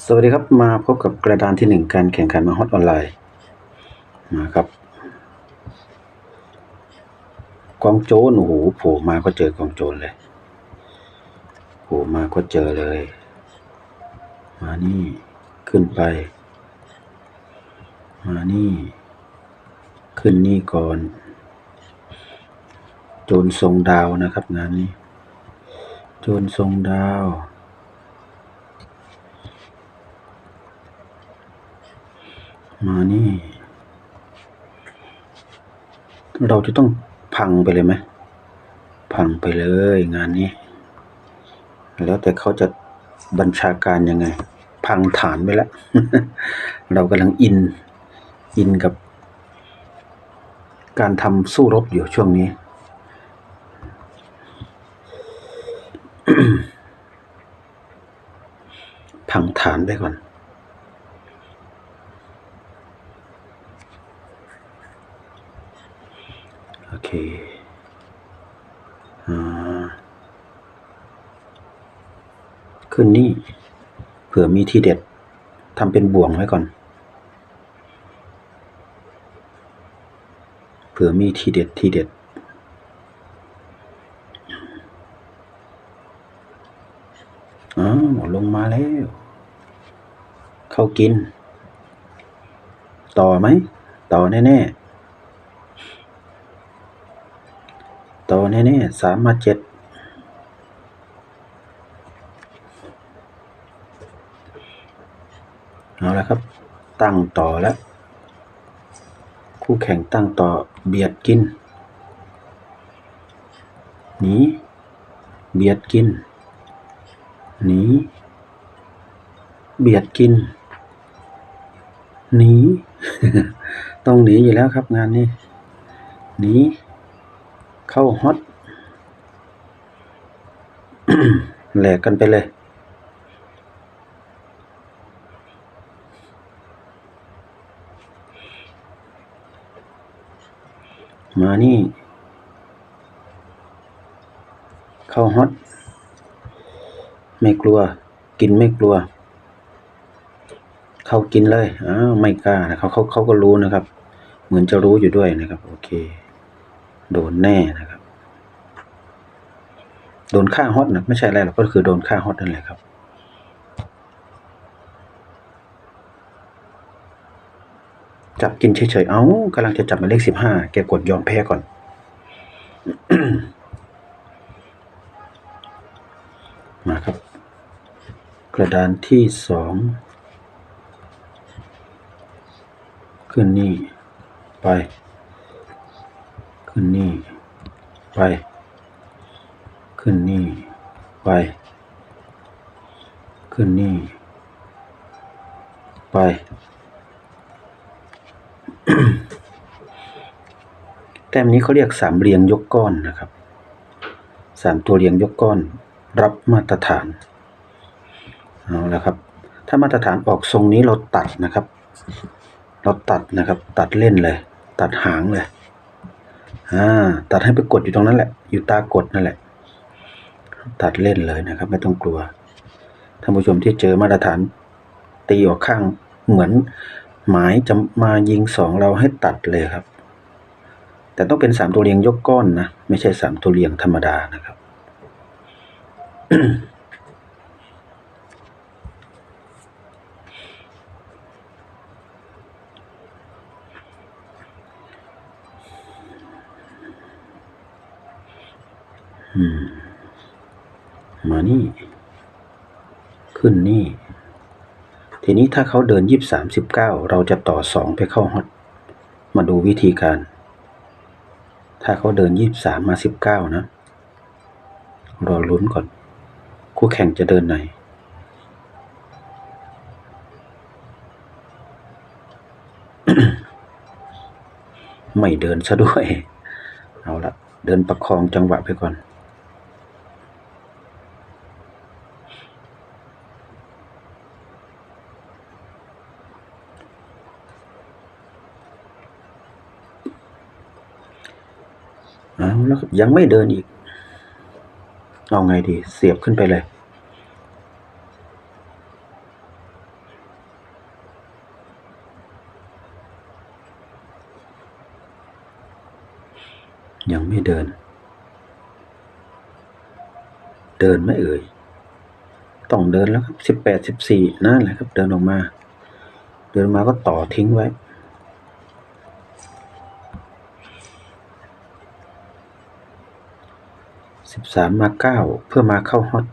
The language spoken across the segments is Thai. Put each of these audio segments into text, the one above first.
สวัสดีครับมาพบกับกระดานที่หนึ่งการแข่งขันมาฮอตออนไลน์มาครับกองโจรโอ้โหโผล่มาก็เจอกองโจรเลยโผล่มาก็เจอเลย มานี่ขึ้นไป มานี่ ขึ้นนี่ก่อน โจรทรงดาวนะครับงานนี้ โจรทรงดาว มานี่ เราจะต้องพังไปเลยไหมพังไปเลยงานนี้ แล้วแต่เขาจะบัญชาการยังไง พังฐานไปแล้ว เรากำลังอิน อินกับ การทำสู้รบอยู่ช่วงนี้ พังฐานไปก่อน โอเคอ่าขึ้นนี่ เผื่อมีทีเด็ดทำเป็นบ่วงไว้ก่อน เผื่อมีทีเด็ดทีเด็ดอ้าวลงมาแล้ว เข้ากิน ต่อไหม ต่อแน่ ๆ ต่อแน่ๆสามมาเจ็ดเอาละครับ ตั้งต่อแล้ว คู่แข่งตั้งต่อเบียดกินหนีเบียดกินหนีเบียดกินหนีต้องหนีอยู่แล้วครับงานนี้หนี เข้าฮอตแหลกกันไปเลย มานี่ เข้าฮอตไม่กลัว กินไม่กลัว เขากินเลยอ้าวไม่กล้านะเขาเขาเขาก็รู้นะครับ เหมือนจะรู้อยู่ด้วยนะครับ โอเค โดนแน่นะครับ โดนฆ่าฮอตนะไม่ใช่อะไรหรอกก็คือโดนฆ่าฮอตนั่นแหละครับ จับกินเฉยๆ เอ้ากำลังจะจับมาเลขสิบห้าแกกดยอมแพ้ก่อน มาครับ กระดานที่สองขึ้นนี่ ไป ขึ้นนี่ ไป ขึ้นนี่ ไป ขึ้นนี่ ไป แต้มนี้เขาเรียกสามเรียงยกก้อนนะครับ สามตัวเรียงยกก้อน รับมาตรฐาน เอาละครับ ถ้ามาตรฐานออกทรงนี้เราตัดนะครับ เราตัดนะครับ ตัดเล่นเลย ตัดหางเลย อ่าตัดให้ไปกดอยู่ตรงนั้นแหละ อยู่ตากดนั่นแหละ ตัดเล่นเลยนะครับ ไม่ต้องกลัวท่านผู้ชมที่เจอมาตรฐาน ตีออกข้างเหมือนหมายจะมายิงสองเราให้ตัดเลยครับ แต่ต้องเป็นสามตัวเรียงยกก้อนนะ ไม่ใช่สามตัวเรียงธรรมดานะครับ มานี่ ขึ้นนี่ ทีนี้ถ้าเขาเดินยี่สามสิบเก้าเราจะต่อสองไปเข้าฮอต มาดูวิธีการ ถ้าเขาเดินยี่สามมาสิบเก้านะ รอลุ้นก่อน คู่แข่งจะเดินไหนไม่เดินซะด้วย เอาละเดินประคองจังหวะไปก่อน ยังไม่เดินอีก เอาไงดี เสียบขึ้นไปเลย ยังไม่เดิน เดินไม่เอ่ย ต้องเดินแล้วครับสิบแปดสิบสี่นั่นแหละครับ เดินออกมา เดินมาก็ต่อทิ้งไว้ สิบสามมาเก้าเพื่อมาเข้าฮอต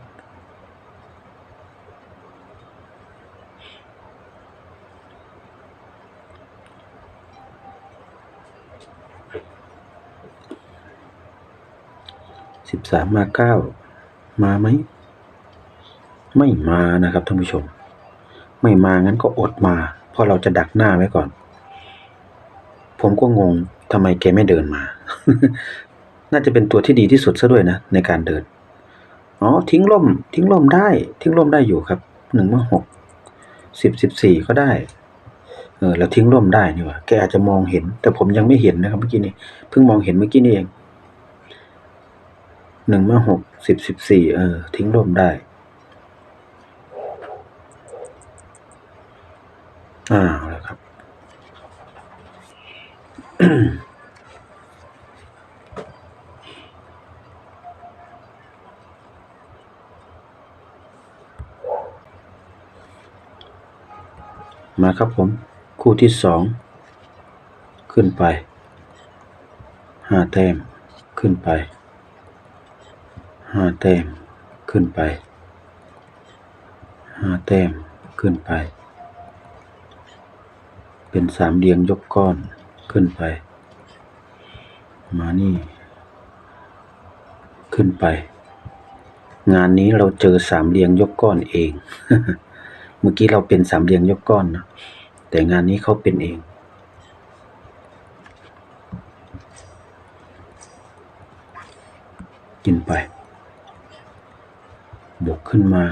สิบสามมาเก้ามาไหม ไม่มานะครับท่านผู้ชม ไม่มางั้นก็อดมา เพราะเราจะดักหน้าไว้ก่อน ผมก็งงทำไมแกไม่เดินมา น่าจะเป็นตัวที่ดีที่สุดซะด้วยนะในการเดิน อ๋อ ทิ้งล่ม ทิ้งล่มได้ ทิ้งล่มได้อยู่ครับหนึ่งมาหกสิบสิบสี่ก็ได้ เออ แล้วทิ้งล่มได้นี่ว่าแกอาจจะมองเห็น แต่ผมยังไม่เห็นนะครับเมื่อกี้นี้ เพิ่งมองเห็นเมื่อกี้นี่เองหนึ่งมาหกสิบสิบสี่เออ ทิ้งล่มได้อ้าวแล้ว ครับมาครับผม คู่ที่สองขึ้นไปห้าแต้มขึ้นไปห้าแต้มขึ้นไปห้าแต้มขึ้นไป เป็นสามเหลี่ยมยกก้อนขึ้นไป มานี่ ขึ้นไป งานนี้เราเจอสามเหลี่ยมยกก้อนเอง เมื่อกี้เราเป็นสามเหลี่ยมยกก้อนนะแต่งานนี้เขาเป็นเอง กินไป บวกขึ้นมา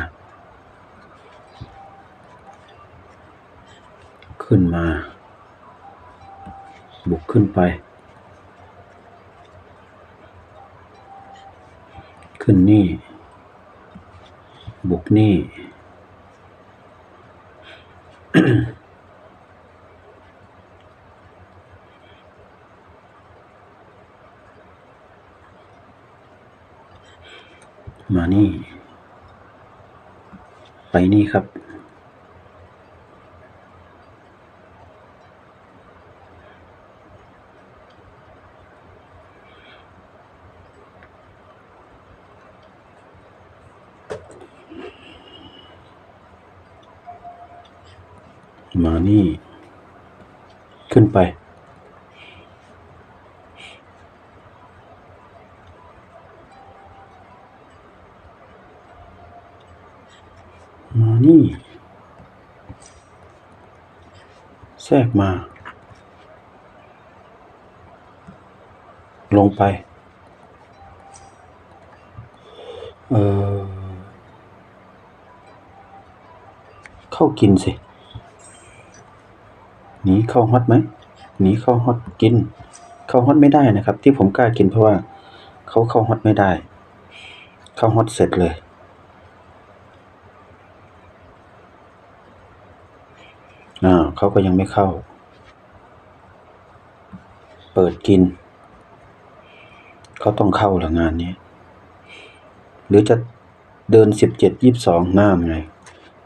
ขึ้นมาบุกขึ้นไป ขึ้นนี่บุกนี่ มานี่ ไปนี่ครับ มา นี่ ขึ้นไป มานี่ แทรกมา ลงไป เออเข้ากินสิ หนีเข้าฮอตไหมหนีเข้าฮอตกิน เข้าฮอตไม่ได้นะครับ ที่ผมกล้ากินเพราะว่าเขาเข้าฮอตไม่ได้ เข้าฮอตเสร็จเลยอ่าเขาก็ยังไม่เข้า เปิดกิน เขาต้องเข้าละงานนี้ หรือจะเดินสิบเจ็ดยี่สิบสองหน้าไง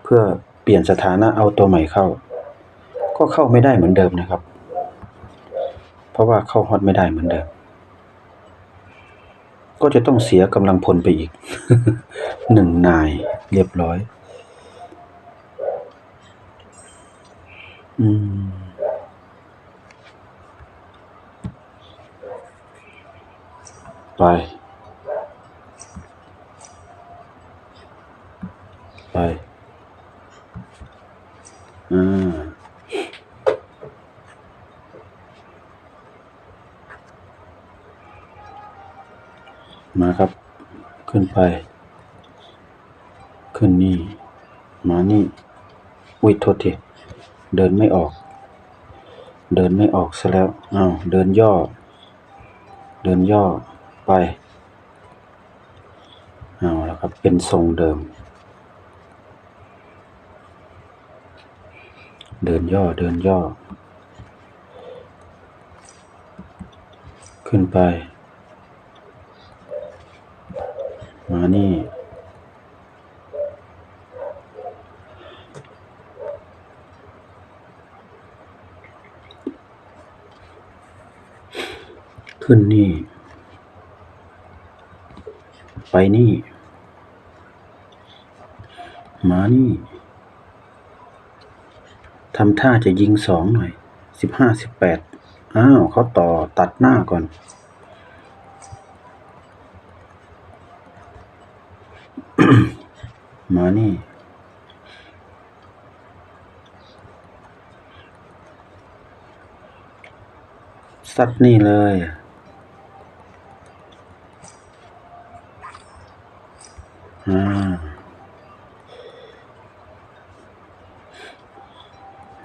เพื่อเปลี่ยนสถานะเอาตัวใหม่เข้า ก็เข้าไม่ได้เหมือนเดิมนะครับ เพราะว่าเข้าฮอตไม่ได้เหมือนเดิม ก็จะต้องเสียกำลังพลไปอีกหนึ่งนายเรียบร้อย อืมไปไป อ่า มาครับ ขึ้นไป ขึ้นนี่ มานี่อุ้ยโทษทีเดินไม่ออก เดินไม่ออกซะแล้วอ้าวเดินย่อ เดินย่อไปเอาแล้วครับ เป็นทรงเดิม เดินย่อ เดินย่อ ขึ้นไป มา นี่ขึ้นนี่ ไปนี่ มานี่ ทำท่าจะยิงสองหน่อย สิบห้าสิบแปด อ้าวเขาต่อตัดหน้าก่อน มานี่สัตว์นี่เลย อ่า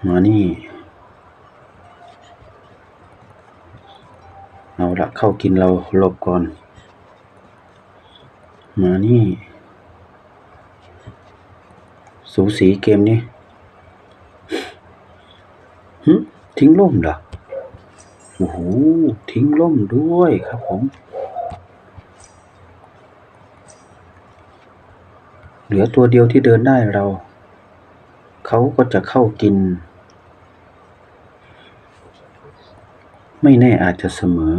มานี่ เอาละเข้ากินเราหลบก่อน มานี่ สูสีเกมนี้หึทิ้งล่มเหรอ โอ้โห ทิ้งล่มด้วยครับผม เหลือตัวเดียวที่เดินได้เรา เขาก็จะเข้ากิน ไม่แน่อาจจะเสมอ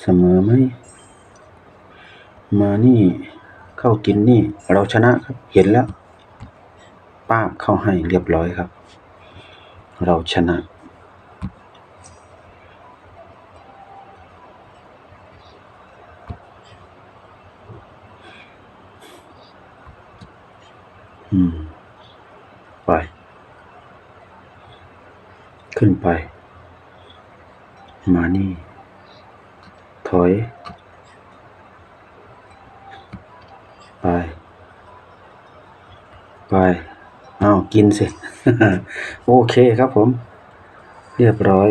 เสมอไหม มานี่ เข้ากินนี่ เราชนะครับ เห็นแล้ว ป้าบเข้าให้เรียบร้อยครับ เราชนะ อืม ไป ขึ้นไป มานี่ ถอย ไป ไป กินสิโอเคครับผม เรียบร้อย